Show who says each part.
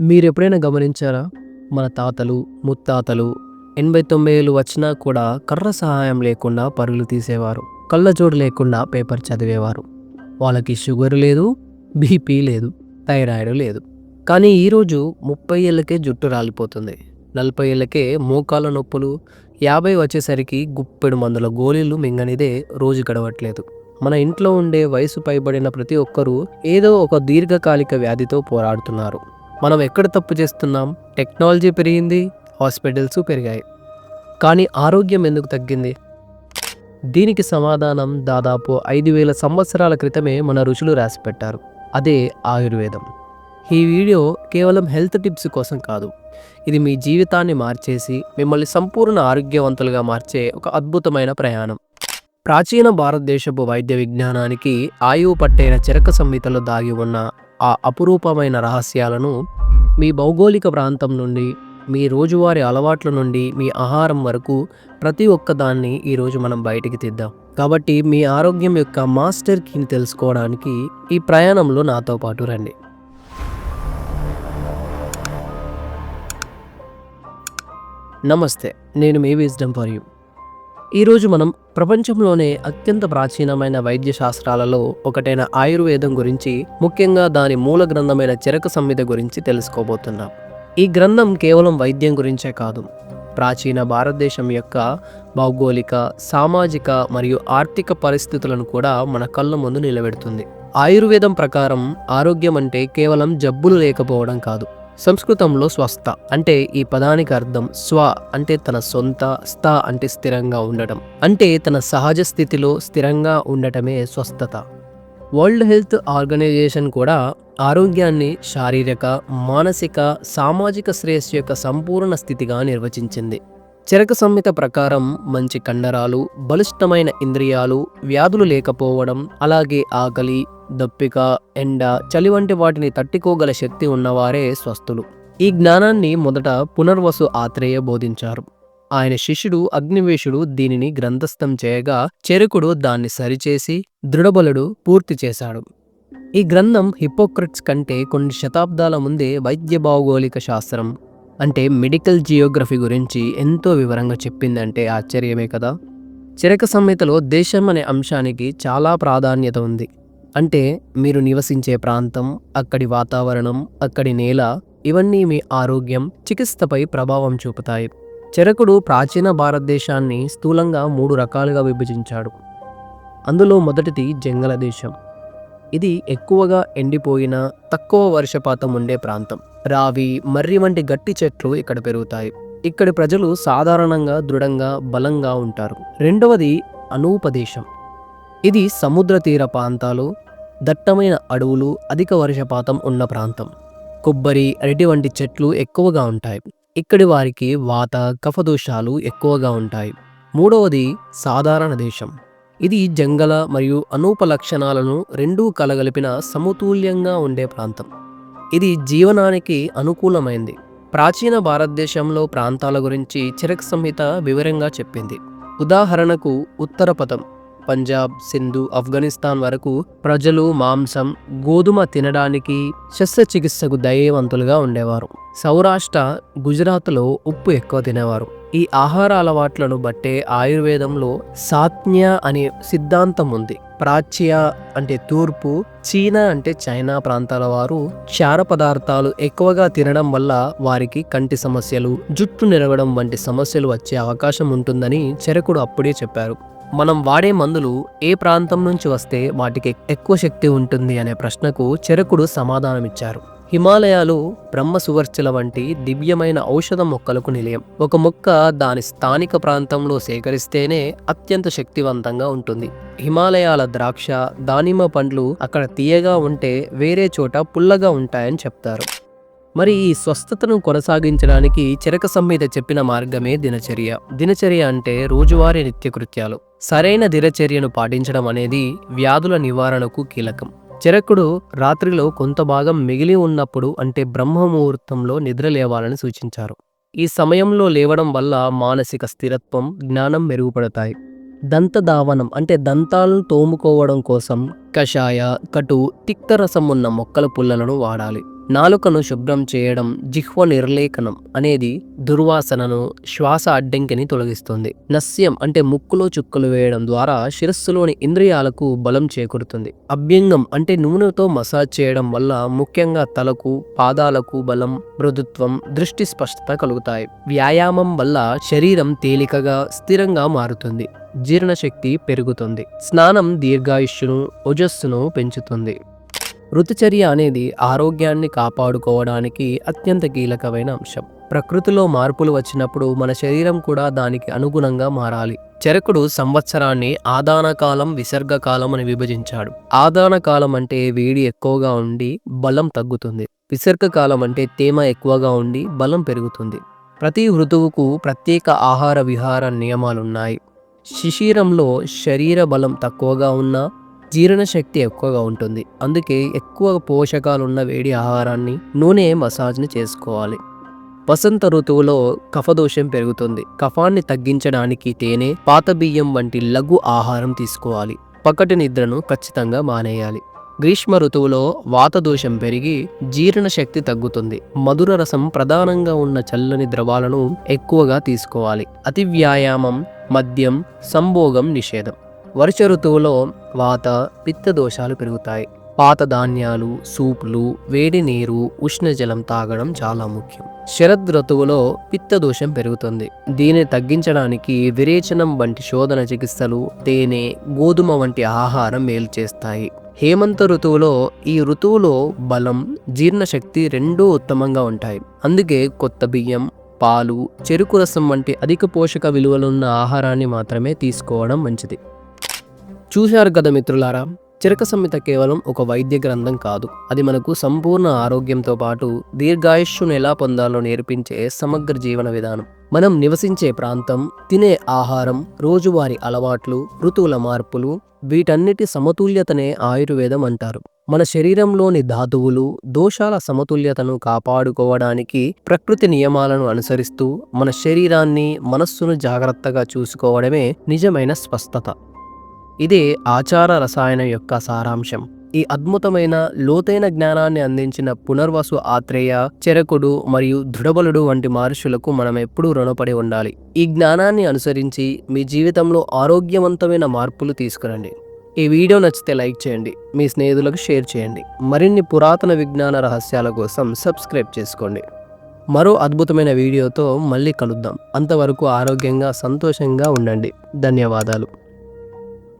Speaker 1: మీరు ఎప్పుడైనా గమనించారా? మన తాతలు ముత్తాతలు ఎనభై తొంభై ఏళ్ళు వచ్చినా కూడా కర్ర సహాయం లేకుండా పరుగులు తీసేవారు. కళ్ళజోడు లేకుండా పేపర్ చదివేవారు. వాళ్ళకి షుగర్ లేదు బీపీ లేదు థైరాయిడ్ లేదు. కానీ ఈరోజు ముప్పై ఏళ్ళకే జుట్టు రాలిపోతుంది. నలభై ఏళ్ళకే మోకాళ్ళ నొప్పులు యాభై వచ్చేసరికి గుప్పెడు మందుల గోళీలు మింగనిదే రోజు గడవట్లేదు. మన ఇంట్లో ఉండే వయసు పైబడిన ప్రతి ఒక్కరూ ఏదో ఒక దీర్ఘకాలిక వ్యాధితో పోరాడుతున్నారు. మనం ఎక్కడ తప్పు చేస్తున్నాం? టెక్నాలజీ పెరిగింది హాస్పిటల్స్ పెరిగాయి. కానీ ఆరోగ్యం ఎందుకు తగ్గింది? దీనికి సమాధానం దాదాపు ఐదు వేల సంవత్సరాల క్రితమే మన ఋషులు రాసిపెట్టారు అదే ఆయుర్వేదం. ఈ వీడియో కేవలం హెల్త్ టిప్స్ కోసం కాదు. ఇది మీ జీవితాన్ని మార్చేసి మిమ్మల్ని సంపూర్ణ ఆరోగ్యవంతులుగా మార్చే ఒక అద్భుతమైన ప్రయాణం. ప్రాచీన భారతదేశపు వైద్య విజ్ఞానానికి ఆయువు పట్టైన చరక సంహితలో దాగి ఉన్న ఆ అపురూపమైన రహస్యాలను మీ భౌగోళిక ప్రాంతం నుండి మీ రోజువారి అలవాట్ల నుండి మీ ఆహారం వరకు ప్రతి ఒక్కదాన్ని ఈరోజు మనం బయటికి తీద్దాం. కాబట్టి మీ ఆరోగ్యం యొక్క మాస్టర్ కీని తెలుసుకోవడానికి ఈ ప్రయాణంలో నాతో పాటు రండి. నమస్తే నేను మీ విజ్డమ్ ఫర్ యూ ఈరోజు మనం ప్రపంచంలోనే అత్యంత ప్రాచీనమైన వైద్య శాస్త్రాలలో ఒకటైన ఆయుర్వేదం గురించి ముఖ్యంగా దాని మూల గ్రంథమైన చిరక సంహిత గురించి తెలుసుకోబోతున్నాం. ఈ గ్రంథం కేవలం వైద్యం గురించే కాదు. ప్రాచీన భారతదేశం యొక్క భౌగోళిక సామాజిక మరియు ఆర్థిక పరిస్థితులను కూడా మన కళ్ళ ముందు నిలబెడుతుంది. ఆయుర్వేదం ప్రకారం ఆరోగ్యం అంటే కేవలం జబ్బులు లేకపోవడం కాదు. సంస్కృతంలో స్వస్థ అంటే ఈ పదానికి అర్థం స్వ అంటే తన సొంత స్థ అంటే స్థిరంగా ఉండటం. అంటే తన సహజ స్థితిలో స్థిరంగా ఉండటమే స్వస్థత. వరల్డ్ హెల్త్ ఆర్గనైజేషన్ కూడా ఆరోగ్యాన్ని శారీరక మానసిక సామాజిక శ్రేయస్సు యొక్క సంపూర్ణ స్థితిగా నిర్వచించింది. చరక సంహిత ప్రకారం మంచి కండరాలు బలిష్టమైన ఇంద్రియాలు వ్యాధులు లేకపోవడం అలాగే ఆకలి దప్పిక ఎండ చలి వంటి వాటిని తట్టుకోగల శక్తి ఉన్నవారే స్వస్థులు. ఈ జ్ఞానాన్ని మొదట పునర్వసు ఆత్రేయ బోధించారు. ఆయన శిష్యుడు అగ్నివేశుడు దీనిని గ్రంథస్థం చేయగా చెరుకుడు దాన్ని సరిచేసి దృఢబలుడు పూర్తి చేశాడు. ఈ గ్రంథం హిపోక్రట్స్ కంటే కొన్ని శతాబ్దాల ముందే వైద్య భౌగోళిక శాస్త్రం అంటే మెడికల్ జియోగ్రఫీ గురించి ఎంతో వివరంగా చెప్పిందంటే ఆశ్చర్యమే కదా. చిరక సంహితలో దేశం అనే అంశానికి చాలా ప్రాధాన్యత ఉంది. అంటే మీరు నివసించే ప్రాంతం అక్కడి వాతావరణం అక్కడి నేల ఇవన్నీ మీ ఆరోగ్యం చికిత్సపై ప్రభావం చూపుతాయి. చెరకుడు ప్రాచీన భారతదేశాన్ని స్థూలంగా మూడు రకాలుగా విభజించాడు. అందులో మొదటిది జంగల దేశం. ఇది ఎక్కువగా ఎండిపోయిన తక్కువ వర్షపాతం ఉండే ప్రాంతం. రావి మర్రి వంటి గట్టి చెట్లు ఇక్కడ పెరుగుతాయి. ఇక్కడి ప్రజలు సాధారణంగా దృఢంగా బలంగా ఉంటారు. రెండవది అనూపదేశం. ఇది సముద్ర తీర ప్రాంతాలు దట్టమైన అడవులు అధిక వర్షపాతం ఉన్న ప్రాంతం. కొబ్బరి అరటి వంటి చెట్లు ఎక్కువగా ఉంటాయి. ఇక్కడి వారికి వాత కఫదోషాలు ఎక్కువగా ఉంటాయి. మూడవది సాధారణ దేశం. ఇది జంగల మరియు అనూప లక్షణాలను రెండూ కలగలిపిన సమతుల్యంగా ఉండే ప్రాంతం. ఇది జీవనానికి అనుకూలమైంది. ప్రాచీన భారతదేశంలో ప్రాంతాల గురించి చిరక్ సంహిత వివరంగా చెప్పింది. ఉదాహరణకు ఉత్తరపథం పంజాబ్ సింధు ఆఫ్ఘనిస్తాన్ వరకు ప్రజలు మాంసం గోధుమ తినడానికి శస్త్రచికిత్సకు దయవంతులుగా ఉండేవారు. సౌరాష్ట్ర గుజరాత్లో ఉప్పు ఎక్కువ తినేవారు. ఈ ఆహార అలవాట్లను బట్టే ఆయుర్వేదంలో సాత్న్య అనే సిద్ధాంతం ఉంది. ప్రాచ్య అంటే తూర్పు చీనా అంటే చైనా ప్రాంతాల వారు క్షార పదార్థాలు ఎక్కువగా తినడం వల్ల వారికి కంటి సమస్యలు జుట్టు నిరవడం వంటి సమస్యలు వచ్చే అవకాశం ఉంటుందని చెరకుడు అప్పుడే చెప్పారు. మనం వాడే మందులు ఏ ప్రాంతం నుంచి వస్తే వాటికి ఎక్కువ శక్తి ఉంటుంది అనే ప్రశ్నకు చెరకుడు సమాధానమిచ్చారు. హిమాలయాలు బ్రహ్మసువర్చల వంటి దివ్యమైన ఔషధ మొక్కలకు నిలయం. ఒక మొక్క దాని స్థానిక ప్రాంతంలో సేకరిస్తేనే అత్యంత శక్తివంతంగా ఉంటుంది. హిమాలయాల ద్రాక్ష దానిమ్మ పండ్లు అక్కడ తీయగా ఉంటే వేరే చోట పుల్లగా ఉంటాయని చెప్తారు. మరి ఈ స్వస్థతను కొనసాగించడానికి చిరక సంహిత చెప్పిన మార్గమే దినచర్య. దినచర్య అంటే రోజువారీ నిత్యకృత్యాలు. సరైన దినచర్యను పాటించడం అనేది వ్యాధుల నివారణకు కీలకం. చిరకుడు రాత్రిలో కొంత భాగం మిగిలి ఉన్నప్పుడు అంటే బ్రహ్మ ముహూర్తంలో నిద్ర లేవాలని సూచించారు. ఈ సమయంలో లేవడం వల్ల మానసిక స్థిరత్వం జ్ఞానం మెరుగుపడతాయి. దంతధావనం అంటే దంతాలను తోముకోవడం కోసం కషాయ కటు తిక్తరసం ఉన్న మొక్కల పుల్లలను వాడాలి. నాలుకను శుభ్రం చేయడం జిహ్వ నిర్లేఖనం అనేది దుర్వాసనను శ్వాస అడ్డంకిని తొలగిస్తుంది. నస్యం అంటే ముక్కులో చుక్కలు వేయడం ద్వారా శిరస్సులోని ఇంద్రియాలకు బలం చేకూరుతుంది. అభ్యంగం అంటే నూనెతో మసాజ్ చేయడం వల్ల ముఖ్యంగా తలకు పాదాలకు బలం మృదుత్వం దృష్టి స్పష్టత కలుగుతాయి. వ్యాయామం వల్ల శరీరం తేలికగా స్థిరంగా మారుతుంది. జీర్ణశక్తి పెరుగుతుంది. స్నానం దీర్ఘాయుష్యును ఓజస్సును పెంచుతుంది. ఋతుచర్య అనేది ఆరోగ్యాన్ని కాపాడుకోవడానికి అత్యంత కీలకమైన అంశం. ప్రకృతిలో మార్పులు వచ్చినప్పుడు మన శరీరం కూడా దానికి అనుగుణంగా మారాలి. చరకుడు సంవత్సరాన్ని ఆదానకాలం విసర్గకాలం అని విభజించాడు. ఆదానకాలం అంటే వేడి ఎక్కువగా ఉండి బలం తగ్గుతుంది. విసర్గకాలం అంటే తేమ ఎక్కువగా ఉండి బలం పెరుగుతుంది. ప్రతి ఋతువుకు ప్రత్యేక ఆహార విహార నియమాలున్నాయి. శిశిరంలో శరీర బలం తక్కువగా ఉన్నా జీర్ణశక్తి ఎక్కువగా ఉంటుంది. అందుకే ఎక్కువ పోషకాలున్న వేడి ఆహారాన్ని నూనె మసాజ్ని చేసుకోవాలి. వసంత ఋతువులో కఫదోషం పెరుగుతుంది. కఫాన్ని తగ్గించడానికి తేనె పాత బియ్యం వంటి లఘు ఆహారం తీసుకోవాలి. పకటి నిద్రను ఖచ్చితంగా మానేయాలి. గ్రీష్మ ఋతువులో వాతదోషం పెరిగి జీర్ణశక్తి తగ్గుతుంది. మధుర రసం ప్రధానంగా ఉన్న చల్లని ద్రవాలను ఎక్కువగా తీసుకోవాలి. అతి వ్యాయామం మద్యం సంభోగం నిషేధం. వర్ష ఋతువులో వాత పిత్త దోషాలు పెరుగుతాయి. పాత ధాన్యాలు సూపులు వేడి నీరు ఉష్ణజలం తాగడం చాలా ముఖ్యం. శరద్ ఋతువులో పిత్త దోషం పెరుగుతుంది. దీన్ని తగ్గించడానికి విరేచనం వంటి శోధన చికిత్సలు తేనె గోధుమ వంటి ఆహారం మేలు చేస్తాయి. హేమంత ఋతువులో ఈ ఋతువులో బలం జీర్ణశక్తి రెండూ ఉత్తమంగా ఉంటాయి. అందుకే కొత్త బియ్యం పాలు చెరుకు రసం వంటి అధిక పోషక విలువలున్న ఆహారాన్ని మాత్రమే తీసుకోవడం మంచిది. చూశారు కదా మిత్రులారా? చిరక సంహిత కేవలం ఒక వైద్య గ్రంథం కాదు. అది మనకు సంపూర్ణ ఆరోగ్యంతో పాటు దీర్ఘాయుష్యును ఎలా పొందాలో నేర్పించే సమగ్ర జీవన విధానం. మనం నివసించే ప్రాంతం తినే ఆహారం రోజువారీ అలవాట్లు ఋతువుల మార్పులు వీటన్నిటి సమతుల్యతనే ఆయుర్వేదం అంటారు. మన శరీరంలోని ధాతువులు దోషాల సమతుల్యతను కాపాడుకోవడానికి ప్రకృతి నియమాలను అనుసరిస్తూ మన శరీరాన్ని మనస్సును జాగ్రత్తగా చూసుకోవడమే నిజమైన స్పష్టత. ఇదే ఆచార రసాయనం యొక్క సారాంశం. ఈ అద్భుతమైన లోతైన జ్ఞానాన్ని అందించిన పునర్వసు ఆత్రేయ చెరకుడు మరియు దృఢబలుడు వంటి మహర్షులకు మనం ఎప్పుడూ రుణపడి ఉండాలి. ఈ జ్ఞానాన్ని అనుసరించి మీ జీవితంలో ఆరోగ్యవంతమైన మార్పులు తీసుకురండి. ఈ వీడియో నచ్చితే లైక్ చేయండి మీ స్నేహితులకు షేర్ చేయండి. మరిన్ని పురాతన విజ్ఞాన రహస్యాల కోసం సబ్స్క్రైబ్ చేసుకోండి. మరో అద్భుతమైన వీడియోతో మళ్ళీ కలుద్దాం. అంతవరకు ఆరోగ్యంగా సంతోషంగా ఉండండి. ధన్యవాదాలు.